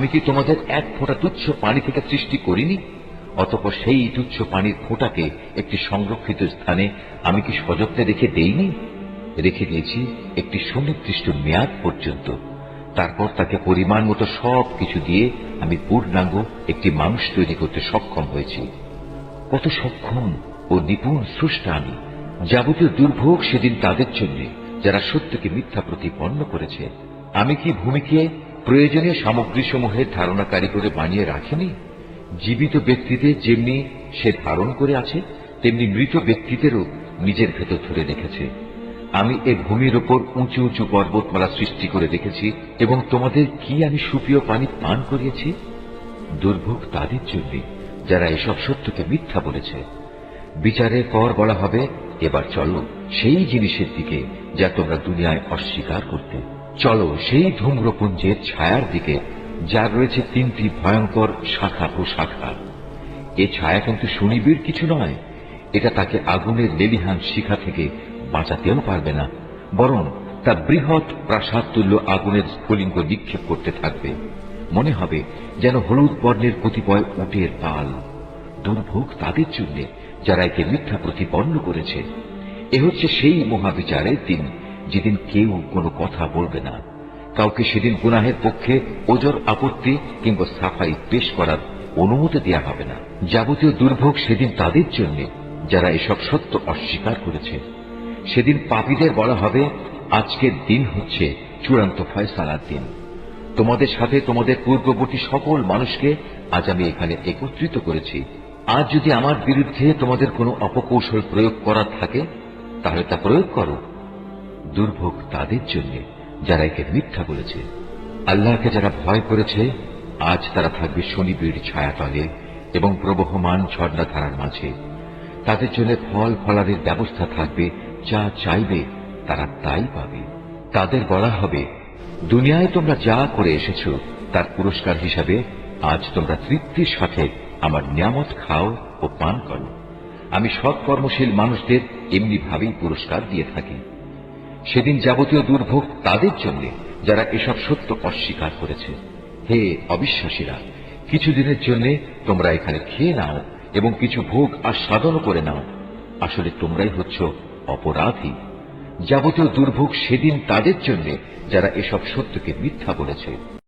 আমি কি তোমাদের এক ফোঁটা তুচ্ছ পানি থেকে সৃষ্টি করিনি? অতপর সেই তুচ্ছ পানির ফোঁটাকে একটি সংরক্ষিত স্থানে আমি কি সযত্নে রেখে দেইনি? রেখে দিয়েছি একটি সুনির্দিষ্ট মেয়াদ পর্যন্ত। তারপর তাকে পরিমাণ মতো সব কিছু দিয়ে আমি পূর্ণাঙ্গ একটি মানুষ তৈরি করতে সক্ষম হয়েছি। কত সক্ষম ও নিপুণ স্রষ্টা আমি, যাবতীয় দুর্ভোগ সেদিন তাদের জন্য, যারা সত্যকে মিথ্যা প্রতিপন্ন করেছে। আমি কি ভূমিকে প্রয়োজনীয় সামগ্রী সমূহের ধারণাকারী করে বানিয়ে রাখেনি? জীবিত ব্যক্তিদের যেমনি সে ধারণ করে আছে, তেমনি মৃত ব্যক্তিদেরও নিজের ভেতর ধরে রেখেছে। আমি এ ভূমির ওপর উঁচু উঁচু পর্বতমালা সৃষ্টি করে রেখেছি এবং তোমাদের কি আমি সুপ্রিয় পানি পান করিয়েছি? দুর্ভোগ তাদের জন্য, যারা এসব সত্যকে মিথ্যা বলেছে। বিচারের পর বলা হবে, এবার চলো সেই জিনিসের দিকে, যা তোমরা দুনিয়ায় অস্বীকার করতে। চলো সেই ধূম্রপুঞ্জের ছায়ার দিকে, যার রয়েছে তিনটি ভয়ঙ্কর শাখা ও শাখা। এ ছায়া কিন্তু সুনিবিড় কিছু নয়। এটা তাকে আগুনের লেলিহান শিখা থেকে বাঁচাতেও পারবে না, বরং তা বৃহৎ প্রাসাদ তুল্য আগুনের স্ফুলিঙ্গ নিক্ষেপ করতে থাকবে। মনে হবে যেন হলুদ বর্ণের কতিপয় উটের পাল। দুর্ভোগ তাদের জন্য, যারা একে মিথ্যা প্রতিপন্ন করেছে। এ হচ্ছে সেই মহাবিচারের দিন যেদিন কেউ কোনো কথা বলবে না, কাউকে সেদিন গুনাহের পক্ষে ওজর আপত্তি কিংবা সাফাই পেশ করার অনুমতি দেওয়া হবে না। যাবতীয় দুর্ভোগ সেদিন তাদের জন্য, যারা এসব সত্য অস্বীকার করেছে। সেদিন পাপীদের বলা হবে, আজকের দিন হচ্ছে চূড়ান্ত ফয়সালার দিন। তোমাদের সাথে তোমাদের পূর্ববর্তী সকল মানুষকে আজ আমি এখানে একত্রিত করেছি। আজ যদি আমার বিরুদ্ধে তোমাদের কোনো অপকৌশল প্রয়োগ করার থাকে, তাহলে তা প্রয়োগ করো। দুর্ভোগ তাদের জন্য, যারা একে মিথ্যা বলেছে। আল্লাহকে যারা ভয় করেছে, আজ তারা থাকবে শনিবীর ছায়াতলে এবং প্রবহমান ঝর্ণাধারার মাঝে। তাদের জন্য ফল ফলাদের ব্যবস্থা থাকবে, যা চাইবে তারা তাই পাবে। তাদের বলা হবে, দুনিয়ায় তোমরা যা করে এসেছ, তার পুরস্কার হিসাবে আজ তোমরা তৃপ্তির সাথে আমার নিয়ামত খাও ও পান করো। আমি সৎ কর্মশীল মানুষদের এমনি ভাবেই পুরস্কার দিয়ে থাকি। সেদিন যাবতীয় দুর্ভোগ তাদের জন্য যারা এসব সত্য অস্বীকার করেছে। হে অবিশ্বাসীরা, কিছুদিনের জন্য তোমরা এখানে খেয়ে নাও এবং কিছু ভোগ আর সাধন করে নাও। আসলে তোমরাই হচ্ছ অপরাধী। যাবতীয় দুর্ভোগ সেদিন তাদের জন্য যারা এসব সত্যকে মিথ্যা বলেছে।